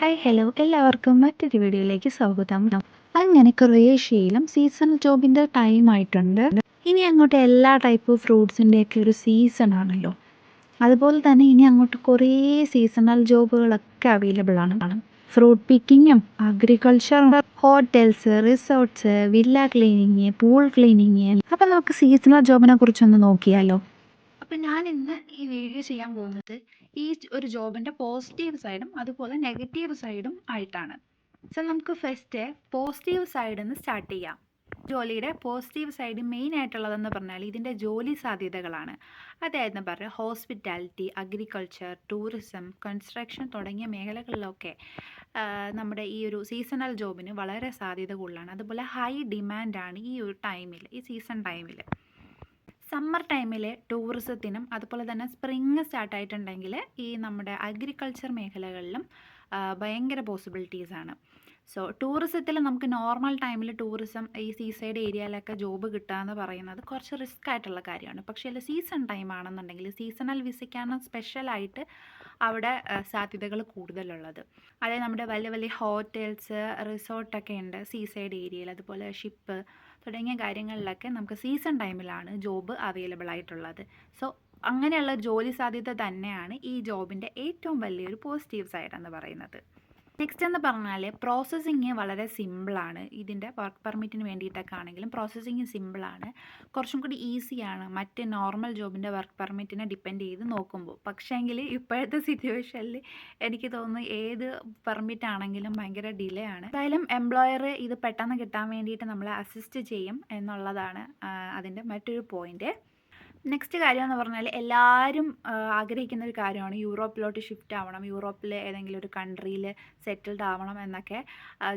Hi hello എല്ലാവർക്കും മറ്റൊരു വീഡിയോയിലേക്ക് സ്വാഗതം. അങ്ങനെ ക്രൊയേഷ്യയിലും സീസണൽ ജോബിന്റെ ടൈം ആയിട്ടുണ്ട്. ഇനി അങ്ങോട്ട് എല്ലാ ടൈപ്പ് ഫ്രൂട്ട്സിന്റെയൊക്കെ ഒരു സീസൺ ആണല്ലോ. അതുപോലെ തന്നെ ഇനി അങ്ങോട്ട് കുറേ സീസണൽ ജോബുകളൊക്കെ അവൈലബിൾ ആണ്. Fruit പിക്കിങ്ങും agriculture hotels resorts villa cleaning pool cleaning അപ്പം നമുക്ക് സീസണൽ ജോബിനെ കുറിച്ചൊന്ന് നോക്കിയാലോ. അപ്പം ഞാൻ ഇന്ന് ഈ വീഡിയോ ചെയ്യാൻ പോകുന്നത് ഈ ഒരു ജോബിന്റെ പോസിറ്റീവ് സൈഡും അതുപോലെ നെഗറ്റീവ് സൈഡും ആയിട്ടാണ്. സോ നമുക്ക് ഫസ്റ്റ് പോസിറ്റീവ് സൈഡിൽ നിന്ന് സ്റ്റാർട്ട് ചെയ്യാം. ജോലിയുടെ പോസിറ്റീവ് സൈഡ് മെയിൻ ആയിട്ടുള്ളതെന്ന് പറഞ്ഞാൽ ഇതിന്റെ ജോലി സാധ്യതകളാണ്. അതായത് പറയുക ഹോസ്പിറ്റാലിറ്റി അഗ്രികൾച്ചർ ടൂറിസം കൺസ്ട്രക്ഷൻ തുടങ്ങിയ മേഖലകളിലൊക്കെ നമ്മുടെ ഈ ഒരു സീസണൽ ജോബിന് വളരെ സാധ്യത കൂടുതലാണ്. അതുപോലെ ഹൈ ഡിമാൻഡാണ് ഈ ഒരു ടൈമിൽ ഈ സീസൺ ടൈമിൽ സമ്മർ ടൈമിൽ ടൂറിസത്തിനും അതുപോലെ തന്നെ സ്പ്രിങ് സ്റ്റാർട്ടായിട്ടുണ്ടെങ്കിൽ ഈ നമ്മുടെ അഗ്രികൾച്ചർ മേഖലകളിലും ഭയങ്കര പോസിബിലിറ്റീസ് ആണ് സോ ടൂറിസത്തിൽ നമുക്ക് നോർമൽ ടൈമിൽ ടൂറിസം ഈ സീ സൈഡ് ഏരിയയിലൊക്കെ ജോബ് കിട്ടുക എന്ന് പറയുന്നത് കുറച്ച് റിസ്ക് ആയിട്ടുള്ള കാര്യമാണ്. പക്ഷേ സീസൺ ടൈം ആണെന്നുണ്ടെങ്കിൽ സീസണൽ വിസയ്ക്കാണ് സ്പെഷ്യലായിട്ട് അവിടെ സാധ്യതകൾ കൂടുതലുള്ളത്. അതായത് നമ്മുടെ വലിയ വലിയ ഹോട്ടൽസ് റിസോർട്ടൊക്കെ ഉണ്ട് സീ സൈഡ് ഏരിയയിൽ അതുപോലെ ഷിപ്പ് തുടങ്ങിയ കാര്യങ്ങളിലൊക്കെ നമുക്ക് സീസൺ ടൈമിലാണ് ജോബ് അവൈലബിൾ ആയിട്ടുള്ളത്. സോ അങ്ങനെയുള്ള ജോലി സാധ്യത തന്നെയാണ് ഈ ജോബിന്റെ ഏറ്റവും വലിയൊരു പോസിറ്റീവ് സൈഡ് എന്ന് പറയുന്നത്. നെക്സ്റ്റ് എന്ന് പറഞ്ഞാൽ പ്രോസസ്സിങ് വളരെ സിമ്പിളാണ് ഇതിന്റെ വർക്ക് പെർമിറ്റിന് വേണ്ടിയിട്ടൊക്കെ ആണെങ്കിലും പ്രോസസ്സിങ് സിമ്പിളാണ് കുറച്ചും കൂടി ഈസിയാണ് മറ്റ് നോർമൽ ജോബിന്റെ വർക്ക് പെർമിറ്റിനെ ഡിപ്പെൻഡ് ചെയ്ത് നോക്കുമ്പോൾ പക്ഷേങ്കിൽ ഇപ്പോഴത്തെ സിറ്റുവേഷനിൽ എനിക്ക് തോന്നുന്നു ഏത് പെർമിറ്റ് ആണെങ്കിലും ഭയങ്കര ഡിലേ ആണ്. എന്തായാലും എംപ്ലോയർ ഇത് പെട്ടെന്ന് കിട്ടാൻ വേണ്ടിയിട്ട് നമ്മളെ അസിസ്റ്റ് ചെയ്യും എന്നുള്ളതാണ് അതിന്റെ മറ്റൊരു പോയിന്റ് നെക്സ്റ്റ് കാര്യം എന്ന് പറഞ്ഞാൽ എല്ലാവരും ആഗ്രഹിക്കുന്ന ഒരു കാര്യമാണ് യൂറോപ്പിലോട്ട് ഷിഫ്റ്റ് ആവണം യൂറോപ്പിൽ ഏതെങ്കിലും ഒരു കൺട്രിയിൽ സെറ്റിൽഡ് ആവണം എന്നൊക്കെ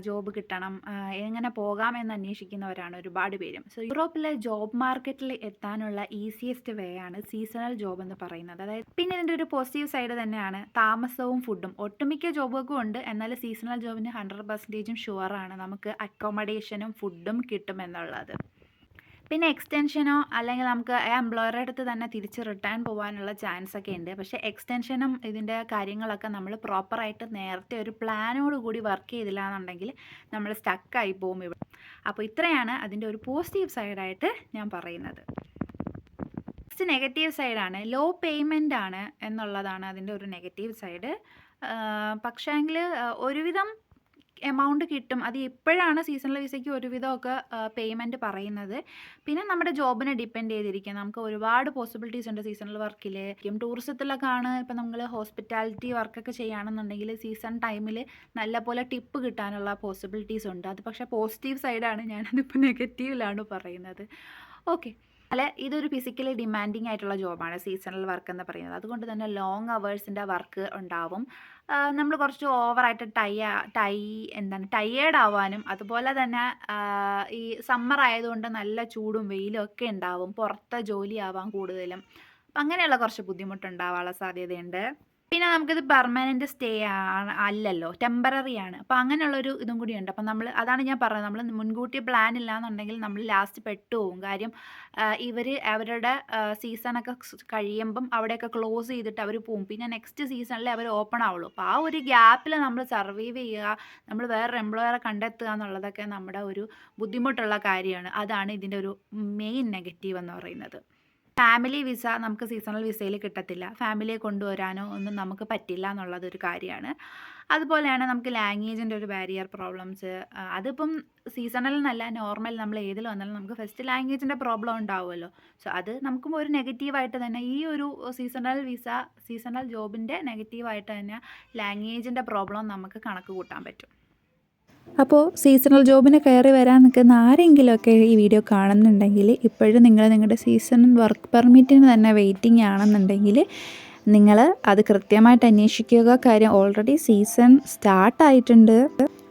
ജോബ് കിട്ടണം എങ്ങനെ പോകാം എന്ന് അന്വേഷിക്കുന്നവരാണ് ഒരുപാട് പേരും. സോ യൂറോപ്പിലെ ജോബ് മാർക്കറ്റിൽ എത്താനുള്ള ഈസിയസ്റ്റ് വേ ആണ് സീസണൽ ജോബ് എന്ന് പറയുന്നത്. അതായത് പിന്നെ ഇതിന്റെ ഒരു പോസിറ്റീവ് സൈഡ് തന്നെയാണ് താമസവും ഫുഡും ഒട്ടുമിക്ക ജോബുകൾക്കും ഉണ്ട് എന്നാൽ സീസണൽ ജോബിന് ഹൺഡ്രഡ് പെർസെന്റേജും ഷുവറാണ് നമുക്ക് അക്കോമഡേഷനും ഫുഡും കിട്ടുമെന്നുള്ളത്. പിന്നെ എക്സ്റ്റൻഷനോ അല്ലെങ്കിൽ നമുക്ക് എംപ്ലോയറുടെ അടുത്ത് തന്നെ തിരിച്ച് റിട്ടേൺ പോകാനുള്ള ചാൻസ് ഒക്കെ ഉണ്ട്. പക്ഷേ എക്സ്റ്റൻഷനും ഇതിന്റെ കാര്യങ്ങളൊക്കെ നമ്മൾ പ്രോപ്പറായിട്ട് നേരത്തെ ഒരു പ്ലാനോട് കൂടി വർക്ക് ചെയ്തില്ല എന്നുണ്ടെങ്കിൽ നമ്മൾ സ്റ്റക്കായി പോകും ഇവിടെ. അപ്പോൾ ഇത്രയാണ് അതിന്റെ ഒരു പോസിറ്റീവ് സൈഡായിട്ട് ഞാൻ പറയുന്നത്. നെക്സ്റ്റ് നെഗറ്റീവ് സൈഡാണ് ലോ പേയ്മെന്റ് ആണ് എന്നുള്ളതാണ് അതിന്റെ ഒരു നെഗറ്റീവ് സൈഡ് പക്ഷേങ്കിൽ ഒരുവിധം എമൗണ്ട് കിട്ടും. അത് ഇപ്പോഴാണ് സീസണൽ വിസയ്ക്ക് ഒരുവിധമൊക്കെ പേയ്മെന്റ് പറയുന്നത്. പിന്നെ നമ്മുടെ ജോബിനെ ഡിപ്പെൻഡ് ചെയ്തിരിക്കുക നമുക്ക് ഒരുപാട് പോസിബിലിറ്റീസ് ഉണ്ട് സീസണൽ വർക്കിൽ ടൂറിസത്തിലൊക്കെ ആണ് ഇപ്പം നമ്മൾ ഹോസ്പിറ്റാലിറ്റി വർക്കൊക്കെ ചെയ്യുകയാണെന്നുണ്ടെങ്കിൽ സീസൺ ടൈമിൽ നല്ലപോലെ ടിപ്പ് കിട്ടാനുള്ള പോസിബിലിറ്റീസ് ഉണ്ട്. അത് പക്ഷേ പോസിറ്റീവ് സൈഡാണ് ഞാനതിപ്പോൾ നെഗറ്റീവിലാണ് പറയുന്നത്. ഓക്കെ. അല്ല ഇതൊരു ഫിസിക്കലി ഡിമാൻഡിങ് ആയിട്ടുള്ള ജോബാണ് സീസണൽ വർക്ക് എന്ന് പറയുന്നത്. അതുകൊണ്ട് തന്നെ ലോങ് അവേഴ്സിന്റെ വർക്ക് ഉണ്ടാവും. നമ്മൾ കുറച്ച് ഓവറായിട്ട് ടൈ ടൈ എന്താണ് ടയേർഡ് ആവാനും അതുപോലെ തന്നെ ഈ സമ്മർ ആയതുകൊണ്ട് നല്ല ചൂടും വെയിലും ഒക്കെ ഉണ്ടാവും പുറത്തെ ജോലി ആവാൻ കൂടുതലും. അങ്ങനെയുള്ള കുറച്ച് ബുദ്ധിമുട്ടുണ്ടാവാനുള്ള സാധ്യതയുണ്ട്. പിന്നെ നമുക്കിത് പെർമനന്റ് സ്റ്റേ ആണ് അല്ലല്ലോ ടെമ്പററി ആണ്. അപ്പോൾ അങ്ങനെയുള്ളൊരു ഇതും കൂടി ഉണ്ട്. അപ്പം നമ്മൾ അതാണ് ഞാൻ പറഞ്ഞത്. നമ്മൾ മുൻകൂട്ടി പ്ലാൻ ഇല്ലാന്നുണ്ടെങ്കിൽ നമ്മൾ ലാസ്റ്റ് പെട്ടു പെട്ടുപോകും കാര്യം ഇവർ അവരുടെ സീസണൊക്കെ കഴിയുമ്പം അവിടെയൊക്കെ ക്ലോസ് ചെയ്തിട്ട് അവർ പോകും പിന്നെ നെക്സ്റ്റ് സീസണിൽ അവർ ഓപ്പൺ ആവുള്ളൂ. അപ്പോൾ ആ ഒരു ഗ്യാപ്പിൽ നമ്മൾ സർവൈവ് ചെയ്യുക നമ്മൾ വേറെ എംപ്ലോയറെ കണ്ടെത്തുക എന്നുള്ളതൊക്കെ നമ്മുടെ ഒരു ബുദ്ധിമുട്ടുള്ള കാര്യമാണ്. അതാണ് ഇതിന്റെ ഒരു മെയിൻ നെഗറ്റീവ് എന്ന് പറയുന്നത്. ഫാമിലി വിസ നമുക്ക് സീസണൽ വിസയിൽ കിട്ടത്തില്ല. ഫാമിലിയെ കൊണ്ടുവരാനോ ഒന്നും നമുക്ക് പറ്റില്ല എന്നുള്ളതൊരു കാര്യമാണ്. അതുപോലെയാണ് നമുക്ക് ലാംഗ്വേജിന്റെ ഒരു ബാരിയർ പ്രോബ്ലംസ് അതിപ്പം സീസണൽ എന്നല്ല നോർമൽ നമ്മൾ ഏതിൽ വന്നാലും നമുക്ക് ഫസ്റ്റ് ലാംഗ്വേജിന്റെ പ്രോബ്ലം ഉണ്ടാവുമല്ലോ. സോ അത് നമുക്കും ഒരു നെഗറ്റീവായിട്ട് തന്നെ ഈ ഒരു സീസണൽ വിസ സീസണൽ ജോബിന്റെ നെഗറ്റീവായിട്ട് തന്നെ ലാംഗ്വേജിന്റെ പ്രോബ്ലം നമുക്ക് കണക്ക് കൂട്ടാൻ പറ്റും. അപ്പോൾ സീസണൽ ജോബിന് കയറി വരാൻ നിൽക്കുന്ന ആരെങ്കിലുമൊക്കെ ഈ വീഡിയോ കാണുന്നുണ്ടെങ്കിൽ ഇപ്പോഴും നിങ്ങൾ നിങ്ങളുടെ സീസണൽ വർക്ക് പെർമിറ്റിന് തന്നെ വെയിറ്റിംഗ് ആണെന്നുണ്ടെങ്കിൽ നിങ്ങൾ അത് കൃത്യമായിട്ട് അന്വേഷിക്കുക. കാര്യം ഓൾറെഡി സീസൺ സ്റ്റാർട്ട് ആയിട്ടുണ്ട്.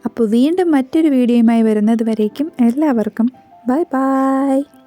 അപ്പോൾ വീണ്ടും മറ്റൊരു വീഡിയോയുമായി വരുന്നത് വരേക്കും എല്ലാവർക്കും. Bye bye